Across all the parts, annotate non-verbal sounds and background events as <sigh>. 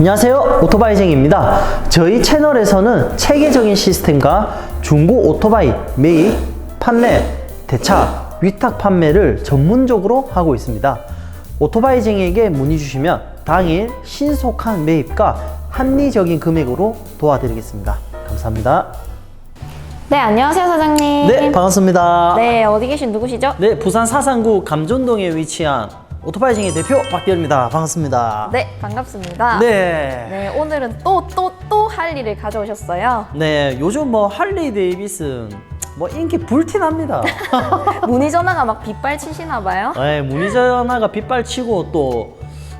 안녕하세요. 오토바이쟁입니다. 저희 채널에서는 체계적인 시스템과 중고 오토바이 매입, 판매, 대차, 위탁 판매를 전문적으로 하고 있습니다. 오토바이쟁에게 문의 주시면 당일 신속한 매입과 합리적인 금액으로 도와드리겠습니다. 감사합니다. 네, 안녕하세요, 사장님. 네 반갑습니다. 네, 어디 계신 누구시죠? 네, 부산 사상구 감전동에 위치한 오토바이쟁의 대표 박대열입니다 반갑습니다 네, 반갑습니다. 네. 네, 오늘은 또, 또, 또할 일을 가져오셨어요. 네, 요즘 뭐 할리 데이비슨 뭐 인기 불티납니다. <laughs> 문의 전화가 막 빗발치시나 봐요. 네, 문의 전화가 빗발치고 또,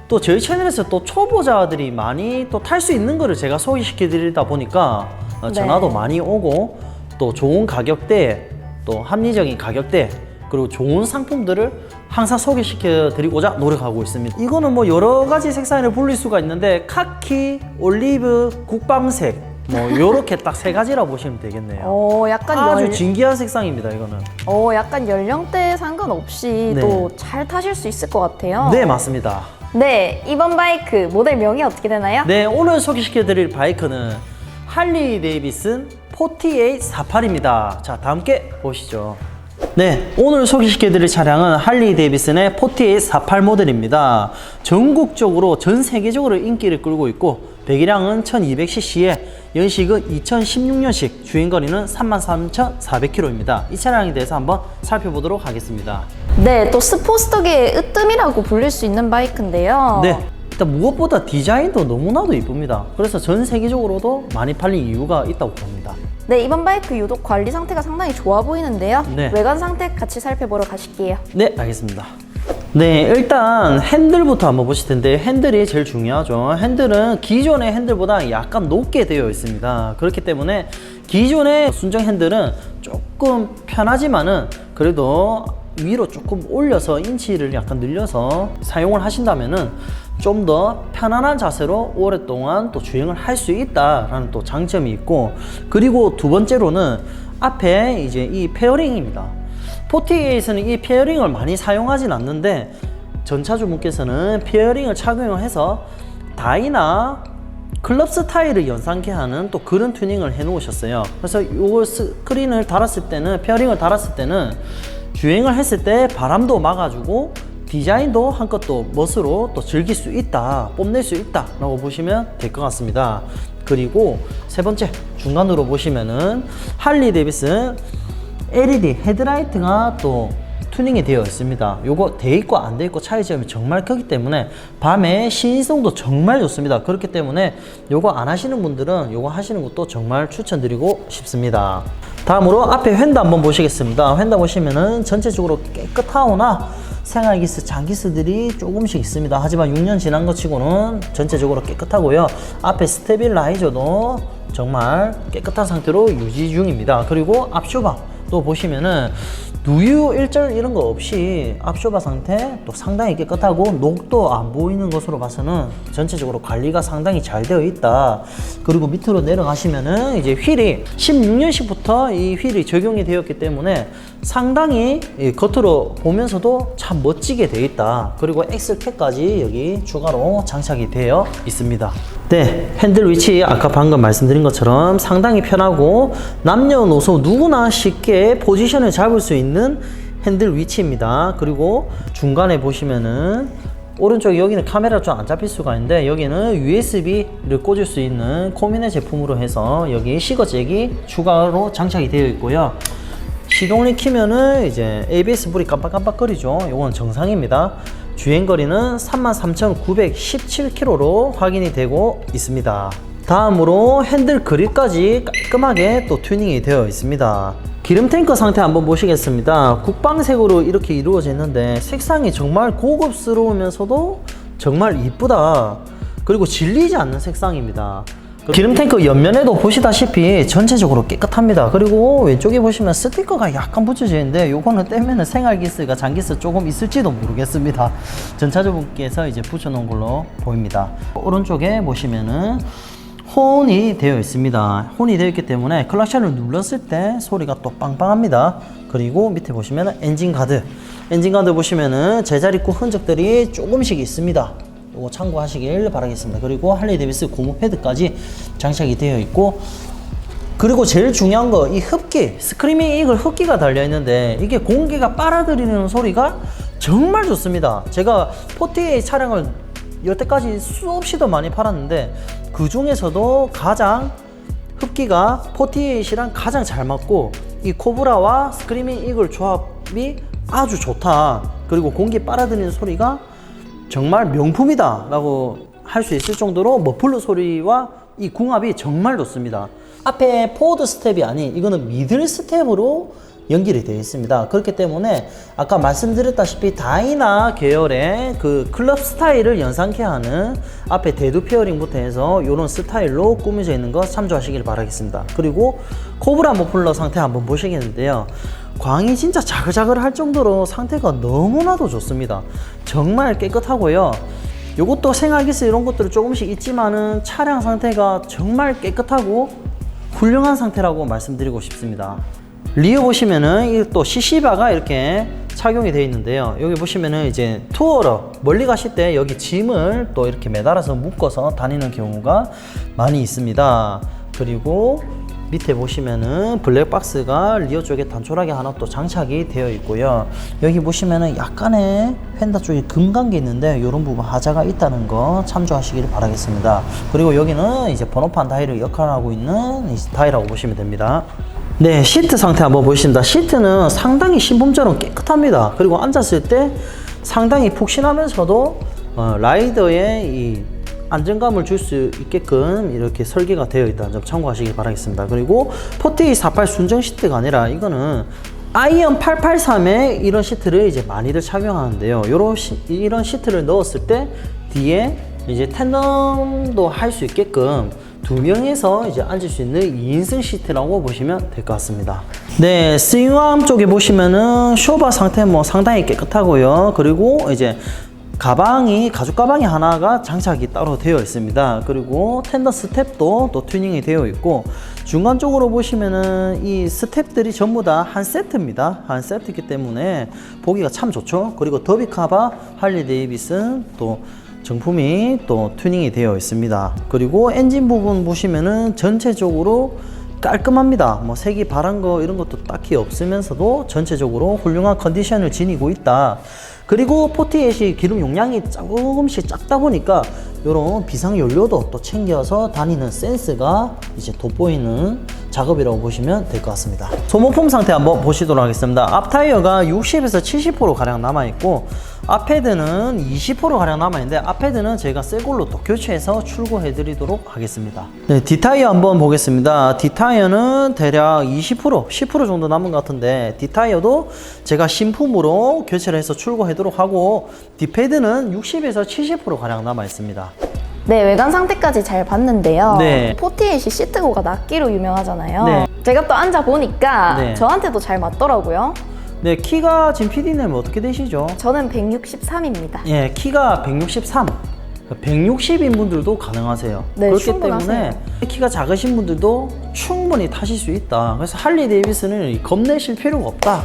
또 저희 채널에서 또 초보자들이 많이 또 탈 수 있는 거를 제가 소개시켜 드리다 보니까 어, 전화도 네. 많이 오고 또 좋은 가격대 또 합리적인 가격대 그리고 좋은 상품들을 항상 소개시켜 드리고자 노력하고 있습니다. 이거는 뭐 여러 가지 색상을 불릴 수가 있는데 카키, 올리브, 국방색 뭐 <laughs> 요렇게 딱 세 가지라 보시면 되겠네요. 오, 약간 아주 열, 진기한 색상입니다, 이거는. 오, 약간 연령대 상관없이 네. 또 잘 타실 수 있을 것 같아요. 네, 맞습니다. 네, 이번 바이크 모델 명이 어떻게 되나요? 네, 오늘 소개시켜 드릴 바이크는 할리 데이비슨 4848입니다. 자, 다 함께 보시죠. 네, 오늘 소개시켜 드릴 차량은 할리 데이비슨의 4848 모델입니다. 전국적으로 전 세계적으로 인기를 끌고 있고 배기량은 1200cc에 연식은 2016년식, 주행거리는 33,400km입니다. 이 차량에 대해서 한번 살펴보도록 하겠습니다. 네, 또 스포츠덕의 으뜸이라고 불릴 수 있는 바이크인데요. 네. 일단 무엇보다 디자인도 너무나도 이쁩니다. 그래서 전 세계적으로도 많이 팔린 이유가 있다고 봅니다. 네, 이번 바이크 유독 관리 상태가 상당히 좋아 보이는데요. 네. 외관 상태 같이 살펴보러 가실게요. 네, 알겠습니다. 네, 일단 핸들부터 한번 보실 텐데 핸들이 제일 중요하죠. 핸들은 기존의 핸들보다 약간 높게 되어 있습니다. 그렇기 때문에 기존의 순정 핸들은 조금 편하지만은 그래도 위로 조금 올려서 인치를 약간 늘려서 사용을 하신다면은 좀 더 편안한 자세로 오랫동안 또 주행을 할 수 있다라는 또 장점이 있고 그리고 두 번째로는 앞에 이제 이 페어링입니다. 48에서는 이 페어링을 많이 사용하진 않는데 전차주분께서는 페어링을 착용을 해서 다이나 클럽 스타일을 연상케 하는 또 그런 튜닝을 해 놓으셨어요. 그래서 요 스크린을 달았을 때는 페어링을 달았을 때는 주행을 했을 때 바람도 막아주고 디자인도 한껏 또 멋으로 또 즐길 수 있다, 뽐낼 수 있다 라고 보시면 될 것 같습니다. 그리고 세 번째 중간으로 보시면은 할리 데이비슨 LED 헤드라이트가 또 튜닝이 되어 있습니다. 요거 돼 있고 안 돼 있고 차이점이 정말 크기 때문에 밤에 시인성도 정말 좋습니다. 그렇기 때문에 요거 안 하시는 분들은 요거 하시는 것도 정말 추천드리고 싶습니다. 다음으로 앞에 휀다 한번 보시겠습니다. 휀다 보시면은 전체적으로 깨끗하거나 생활기스, 장기스들이 조금씩 있습니다. 하지만 6년 지난 것 치고는 전체적으로 깨끗하고요. 앞에 스테빌라이저도 정말 깨끗한 상태로 유지 중입니다. 그리고 앞쇼바 또 보시면은 누유 일절 이런 거 없이 앞쇼바 상태 또 상당히 깨끗하고 녹도 안 보이는 것으로 봐서는 전체적으로 관리가 상당히 잘 되어 있다. 그리고 밑으로 내려가시면은 이제 휠이 16년식부터 이 휠이 적용이 되었기 때문에 상당히 이 겉으로 보면서도 참 멋지게 되어 있다. 그리고 엑셀캡까지 여기 추가로 장착이 되어 있습니다. 네, 핸들 위치 아까 방금 말씀드린 것처럼 상당히 편하고 남녀노소 누구나 쉽게 포지션을 잡을 수 있는 핸들 위치입니다. 그리고 중간에 보시면은 오른쪽 여기는 카메라 좀 안 잡힐 수가 있는데 여기는 USB를 꽂을 수 있는 코미네 제품으로 해서 여기 시거잭이 추가로 장착이 되어 있고요. 시동을 키면은 이제 ABS 불이 깜빡깜빡거리죠. 이건 정상입니다. 주행거리는 33,917km로 확인이 되고 있습니다. 다음으로 핸들 그립까지 깔끔하게 또 튜닝이 되어 있습니다. 기름 탱크 상태 한번 보시겠습니다. 국방색으로 이렇게 이루어져 있는데 색상이 정말 고급스러우면서도 정말 이쁘다. 그리고 질리지 않는 색상입니다. 기름 탱크 옆면에도 보시다시피 전체적으로 깨끗합니다. 그리고 왼쪽에 보시면 스티커가 약간 붙여져 있는데 요거는 떼면은 생활기스가 장기스 조금 있을지도 모르겠습니다. 전차주분께서 이제 붙여놓은 걸로 보입니다. 오른쪽에 보시면은 혼이 되어 있습니다. 혼이 되어 있기 때문에 클락션을 눌렀을 때 소리가 또 빵빵합니다. 그리고 밑에 보시면 엔진 가드. 엔진 가드 보시면은 제자리 구 흔적들이 조금씩 있습니다. 이거 참고하시길 바라겠습니다. 그리고 할리 데이비스 고무 패드까지 장착이 되어 있고 그리고 제일 중요한 거 이 흡기 스크리밍 이글 흡기가 달려 있는데 이게 공기가 빨아들이는 소리가 정말 좋습니다. 제가 48 차량을 여태까지 수없이도 많이 팔았는데 그 중에서도 가장 흡기가 48이랑 가장 잘 맞고 이 코브라와 스크리밍 이글 조합이 아주 좋다. 그리고 공기 빨아들이는 소리가 정말 명품이다 라고 할 수 있을 정도로 머플러 소리와 이 궁합이 정말 좋습니다 앞에 포워드 스텝이 아닌 이거는 미들 스텝으로 연결이 되어 있습니다 그렇기 때문에 아까 말씀드렸다시피 다이나 계열의 그 클럽 스타일을 연상케 하는 앞에 대두 페어링부터 해서 이런 스타일로 꾸며져 있는 거 참조하시길 바라겠습니다 그리고 코브라 머플러 상태 한번 보시겠는데요 광이 진짜 자글자글 할 정도로 상태가 너무나도 좋습니다. 정말 깨끗하고요. 요것도 생활기스 이런 것들은 조금씩 있지만은 차량 상태가 정말 깨끗하고 훌륭한 상태라고 말씀드리고 싶습니다. 리어 보시면은 이또 CC바가 이렇게 착용이 되어 있는데요. 여기 보시면은 이제 투어러 멀리 가실 때 여기 짐을 또 이렇게 매달아서 묶어서 다니는 경우가 많이 있습니다. 그리고 밑에 보시면은 블랙박스가 리어 쪽에 단촐하게 하나 또 장착이 되어 있고요. 여기 보시면은 약간의 휀다 쪽에 금간 게 있는데 이런 부분 하자가 있다는 거 참조하시길 바라겠습니다. 그리고 여기는 이제 번호판 다이를 역할하고 있는 이 다이라고 보시면 됩니다. 네, 시트 상태 한번 보겠습니다. 시트는 상당히 신품처럼 깨끗합니다. 그리고 앉았을 때 상당히 푹신하면서도 어, 라이더의 이 안정감을 줄 수 있게끔 이렇게 설계가 되어 있다는 점 참고하시기 바라겠습니다. 그리고 4848 순정 시트가 아니라 이거는 아이언 883에 이런 시트를 이제 많이들 착용하는데요. 요런 시, 이런 시트를 넣었을 때 뒤에 이제 텐덤도 할 수 있게끔 두 명에서 이제 앉을 수 있는 2인승 시트라고 보시면 될 것 같습니다. 네, 스윙암 쪽에 보시면은 쇼바 상태 뭐 상당히 깨끗하고요. 그리고 이제 가방이 가죽 가방이 하나가 장착이 따로 되어 있습니다. 그리고 텐더 스텝도 또 튜닝이 되어 있고 중간 쪽으로 보시면은 이 스텝들이 전부 다 한 세트입니다. 한 세트이기 때문에 보기가 참 좋죠. 그리고 더비 카바 할리 데이비슨 또 정품이 또 튜닝이 되어 있습니다. 그리고 엔진 부분 보시면은 전체적으로 깔끔합니다. 뭐 색이 바란 거 이런 것도 딱히 없으면서도 전체적으로 훌륭한 컨디션을 지니고 있다. 그리고 48이 기름 용량이 조금씩 작다 보니까 이런 비상 연료도 또 챙겨서 다니는 센스가 이제 돋보이는 작업이라고 보시면 될 것 같습니다. 소모품 상태 한번 보시도록 하겠습니다. 앞 타이어가 60에서 70% 가량 남아 있고 앞헤드는 20% 가량 남아 있는데 앞헤드는 제가 새 걸로 또 교체해서 출고해 드리도록 하겠습니다. 네, 뒷타이어 한번 보겠습니다. 뒷타이어는 대략 20% 10% 정도 남은 것 같은데 뒷타이어도 제가 신품으로 교체를 해서 출고하도록 하고 뒷패드는 60에서 70% 가량 남아 있습니다. 네, 외관 상태까지 잘 봤는데요. 네. 48이 시트고가 낮기로 유명하잖아요. 네. 제가 또 앉아 보니까 네. 저한테도 잘 맞더라고요. 네, 키가 지금 PD님 어떻게 되시죠? 저는 163입니다. 예, 키가 163. 160인 분들도 가능하세요. 네, 그렇기 충분하세요. 때문에 키가 작으신 분들도 충분히 타실 수 있다. 그래서 할리 데이비스는 겁내실 필요가 없다.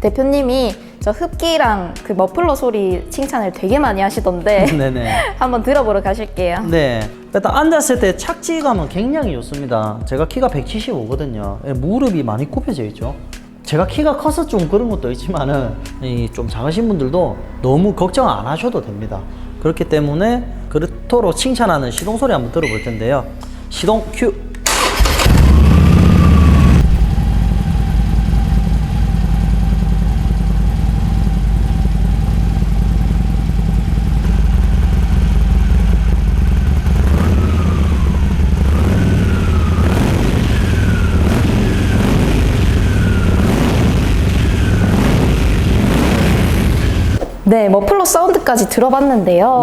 대표님이 저 흡기랑 그 머플러 소리 칭찬을 되게 많이 하시던데 <laughs> 네네. <laughs> 한번 들어보러 가실게요. 네. 일단 앉았을 때 착지감은 굉장히 좋습니다. 제가 키가 175거든요. 무릎이 많이 굽혀져 있죠. 제가 키가 커서 좀 그런 것도 있지만은 이 좀 작으신 분들도 너무 걱정 안 하셔도 됩니다. 그렇기 때문에 그렇도록 칭찬하는 시동 소리 한번 들어볼 텐데요. 시동 큐. 네, 머플러 사운드까지 들어봤는데요.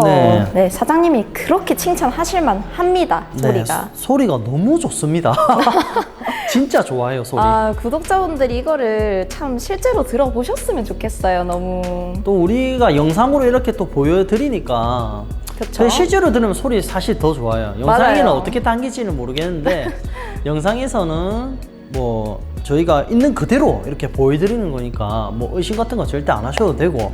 네. 사장님이 그렇게 칭찬하실만 합니다. 소리가. 네, 소- 소리가 너무 좋습니다. <laughs> 진짜 좋아요, 소리. 아, 구독자분들이 이거를 참 실제로 들어보셨으면 좋겠어요. 너무. 또 우리가 영상으로 이렇게 또 보여드리니까 그쵸? 근데 실제로 들으면 소리 사실 더 좋아요. 영상에는 맞아요. 어떻게 당길지는 모르겠는데 <laughs> 영상에서는 뭐 저희가 있는 그대로 이렇게 보여드리는 거니까 뭐 의심 같은 거 절대 안 하셔도 되고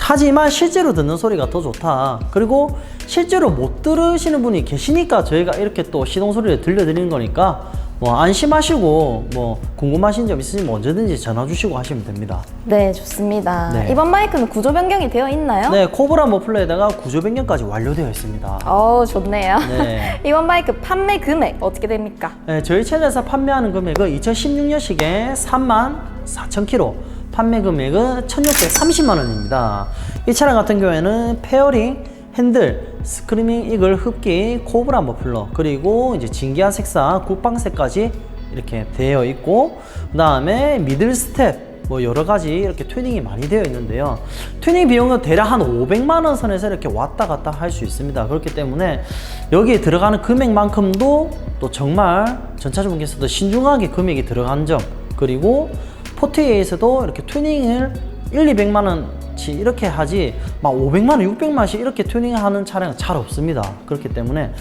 하지만 실제로 듣는 소리가 더 좋다. 그리고 실제로 못 들으시는 분이 계시니까 저희가 이렇게 또 시동 소리를 들려드리는 거니까 뭐 안심하시고 뭐 궁금하신 점 있으시면 언제든지 전화 주시고 하시면 됩니다 네, 좋습니다. 네. 이번 마이크는 구조 변경이 되어 있나요? 네 코브라 머플러에다가 구조 변경까지 완료되어 있습니다 어, 좋네요. 네. <laughs> 이번 마이크 판매 금액 어떻게 됩니까? 네, 저희 채널에서 판매하는 금액은 2016년식에 3만 4천 킬로, 판매 금액은 1,630만 원입니다. 이 차량 같은 경우에는 페어링, 핸들, 스크리밍 이글 흡기, 코브라 머플러, 그리고 이제 진기한 색상 국방색까지 이렇게 되어 있고, 그 다음에 미들 스텝, 뭐 여러 가지 이렇게 튜닝이 많이 되어 있는데요. 튜닝 비용은 대략 한 500만 원 선에서 이렇게 왔다 갔다 할 수 있습니다. 그렇기 때문에 여기에 들어가는 금액만큼도 또 정말 전차 주분께서도 신중하게 금액이 들어간 점 그리고 포트에서도 이렇게 튜닝을 1, 200만 원 치 이렇게 하지 막 500만 원, 600만 원씩 이렇게 튜닝하는 차량은 잘 없습니다. 그렇기 때문에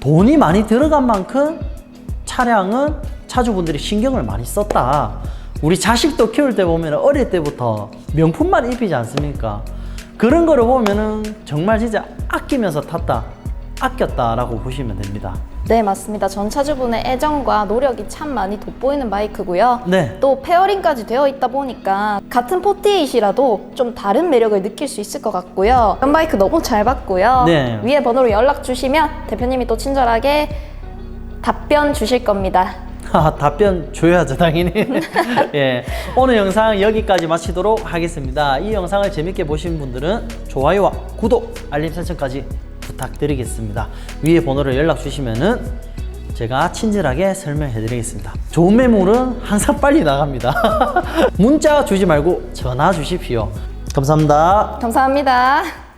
돈이 많이 들어간 만큼 차량은 차주분들이 신경을 많이 썼다. 우리 자식도 키울 때 보면 어릴 때부터 명품만 입히지 않습니까? 그런 거를 보면은 정말 진짜 아끼면서 탔다. 아꼈다라고 보시면 됩니다. 네, 맞습니다. 전 차주분의 애정과 노력이 참 많이 돋보이는 마이크고요. 네. 또 페어링까지 되어 있다 보니까 같은 포티잇이라도 좀 다른 매력을 느낄 수 있을 것 같고요. 이번 마이크 너무 잘 봤고요. 네. 위에 번호로 연락 주시면 대표님이 또 친절하게 답변 주실 겁니다. 하, <laughs> 답변 줘야죠 당연히 <laughs> 예 오늘 영상 여기까지 마치도록 하겠습니다 이 영상을 재밌게 보신 분들은 좋아요와 구독 알림 설정까지 부탁드리겠습니다. 위에 번호를 연락 주시면은 제가 친절하게 설명해 드리겠습니다. 좋은 매물은 항상 빨리 나갑니다. <laughs> 문자 주지 말고 전화 주십시오. 감사합니다. 감사합니다.